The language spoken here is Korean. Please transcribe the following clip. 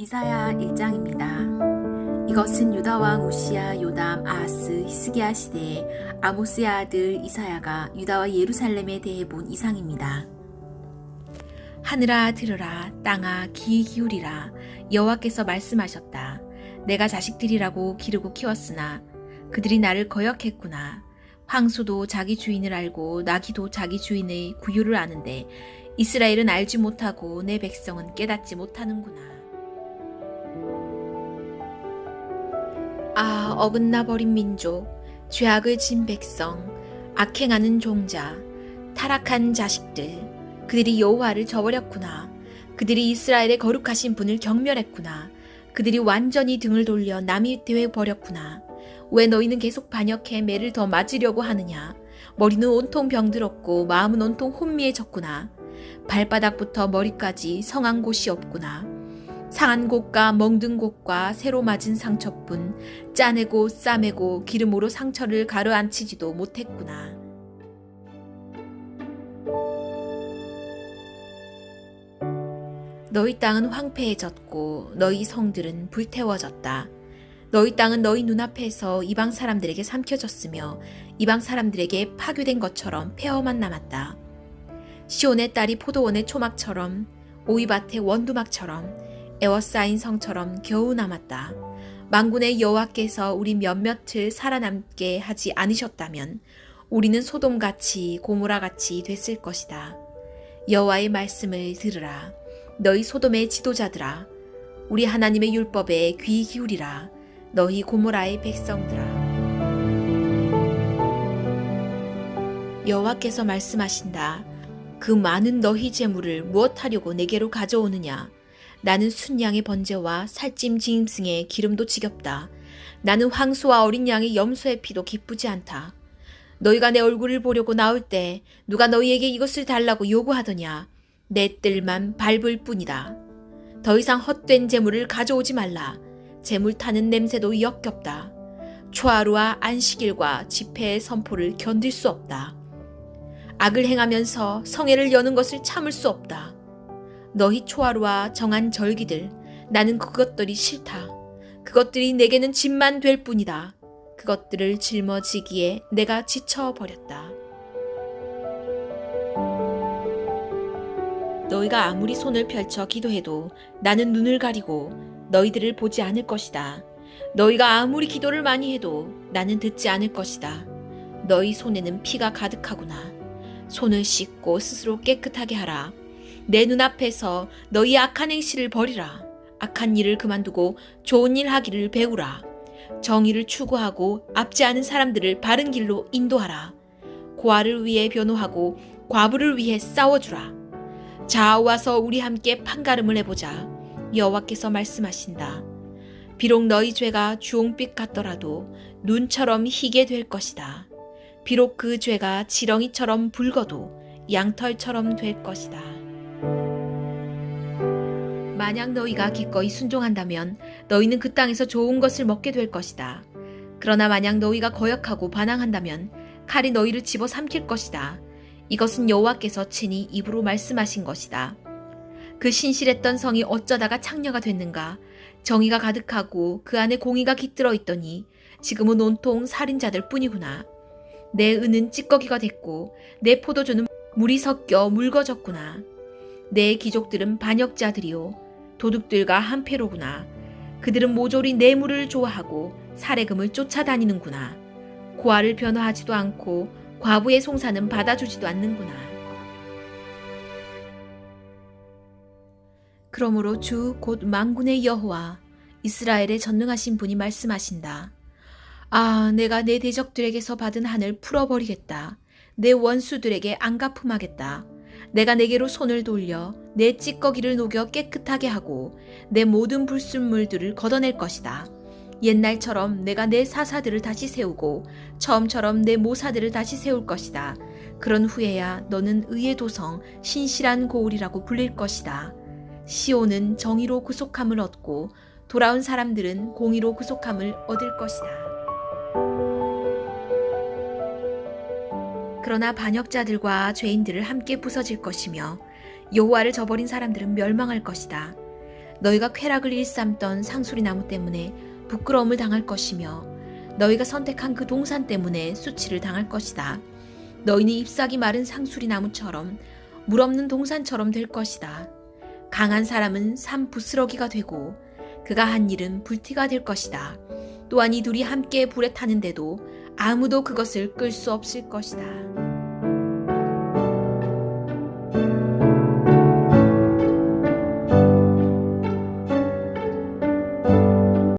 이사야 1장입니다. 이것은 유다 왕 우시야, 요담, 아하스, 히스기야 시대에 아모스의 아들 이사야가 유다와 예루살렘에 대해 본 이상입니다. 하늘아 들으라 땅아 귀 기울이라 여호와께서 말씀하셨다. 내가 자식들이라고 기르고 키웠으나 그들이 나를 거역했구나. 황소도 자기 주인을 알고 나귀도 자기 주인의 구유를 아는데 이스라엘은 알지 못하고 내 백성은 깨닫지 못하는구나. 아, 어긋나 버린 민족, 죄악을 진 백성, 악행하는 종자, 타락한 자식들, 그들이 여호와를 저버렸구나. 그들이 이스라엘의 거룩하신 분을 경멸했구나. 그들이 완전히 등을 돌려 남이 되어 버렸구나. 왜 너희는 계속 반역해 매를 더 맞으려고 하느냐? 머리는 온통 병들었고 마음은 온통 혼미해졌구나. 발바닥부터 머리까지 성한 곳이 없구나. 상한 곳과 멍든 곳과 새로 맞은 상처뿐 짜내고 싸매고 기름으로 상처를 가르앉히지도 못했구나. 너희 땅은 황폐해졌고 너희 성들은 불태워졌다. 너희 땅은 너희 눈앞에서 이방 사람들에게 삼켜졌으며 이방 사람들에게 파괴된 것처럼 폐허만 남았다. 시온의 딸이 포도원의 초막처럼 오이밭의 원두막처럼 에워싸인 성처럼 겨우 남았다. 망군의 여호와께서 우리 몇몇을 살아남게 하지 않으셨다면 우리는 소돔같이 고모라같이 됐을 것이다. 여호와의 말씀을 들으라. 너희 소돔의 지도자들아 우리 하나님의 율법에 귀 기울이라. 너희 고모라의 백성들아. 여호와께서 말씀하신다. 그 많은 너희 재물을 무엇하려고 내게로 가져오느냐? 나는 순양의 번제와 살찜 짐승의 기름도 지겹다. 나는 황소와 어린 양의 염소의 피도 기쁘지 않다. 너희가 내 얼굴을 보려고 나올 때 누가 너희에게 이것을 달라고 요구하더냐? 내 뜰만 밟을 뿐이다. 더 이상 헛된 재물을 가져오지 말라. 재물 타는 냄새도 역겹다. 초하루와 안식일과 집회의 선포를 견딜 수 없다. 악을 행하면서 성애를 여는 것을 참을 수 없다. 너희 초하루와 정한 절기들, 나는 그것들이 싫다. 그것들이 내게는 짐만 될 뿐이다. 그것들을 짊어지기에 내가 지쳐버렸다. 너희가 아무리 손을 펼쳐 기도해도 나는 눈을 가리고 너희들을 보지 않을 것이다. 너희가 아무리 기도를 많이 해도 나는 듣지 않을 것이다. 너희 손에는 피가 가득하구나. 손을 씻고 스스로 깨끗하게 하라. 내 눈앞에서 너희 악한 행실을 버리라. 악한 일을 그만두고 좋은 일 하기를 배우라. 정의를 추구하고 앞지 않은 사람들을 바른 길로 인도하라. 고아를 위해 변호하고 과부를 위해 싸워주라. 자 와서 우리 함께 판가름을 해보자. 여호와께서 말씀하신다. 비록 너희 죄가 주홍빛 같더라도 눈처럼 희게 될 것이다. 비록 그 죄가 지렁이처럼 붉어도 양털처럼 될 것이다. 만약 너희가 기꺼이 순종한다면 너희는 그 땅에서 좋은 것을 먹게 될 것이다. 그러나 만약 너희가 거역하고 반항한다면 칼이 너희를 집어 삼킬 것이다. 이것은 여호와께서 친히 입으로 말씀하신 것이다. 그 신실했던 성이 어쩌다가 창녀가 됐는가? 정의가 가득하고 그 안에 공의가 깃들어 있더니 지금은 온통 살인자들 뿐이구나. 내 은은 찌꺼기가 됐고 내 포도주는 물이 섞여 묽어졌구나. 내 귀족들은 반역자들이요 도둑들과 한패로구나. 그들은 모조리 뇌물을 좋아하고 사례금을 쫓아다니는구나. 고아를 변호하지도 않고 과부의 송사는 받아주지도 않는구나. 그러므로 주곧 만군의 여호와 이스라엘의 전능하신 분이 말씀하신다. 아, 내가 내 대적들에게서 받은 한을 풀어버리겠다. 내 원수들에게 안가품하겠다. 내가 내게로 손을 돌려 내 찌꺼기를 녹여 깨끗하게 하고 내 모든 불순물들을 걷어낼 것이다. 옛날처럼 내가 내 사사들을 다시 세우고 처음처럼 내 모사들을 다시 세울 것이다. 그런 후에야 너는 의의 도성 신실한 고울이라고 불릴 것이다. 시온은 정의로 구속함을 얻고 돌아온 사람들은 공의로 구속함을 얻을 것이다. 그러나 반역자들과 죄인들을 함께 부서질 것이며 여호와를 저버린 사람들은 멸망할 것이다. 너희가 쾌락을 일삼던 상수리 나무 때문에 부끄러움을 당할 것이며 너희가 선택한 그 동산 때문에 수치를 당할 것이다. 너희는 잎사귀 마른 상수리 나무처럼 물 없는 동산처럼 될 것이다. 강한 사람은 산 부스러기가 되고 그가 한 일은 불티가 될 것이다. 또한 이 둘이 함께 불에 타는데도 아무도 그것을 끌 수 없을 것이다.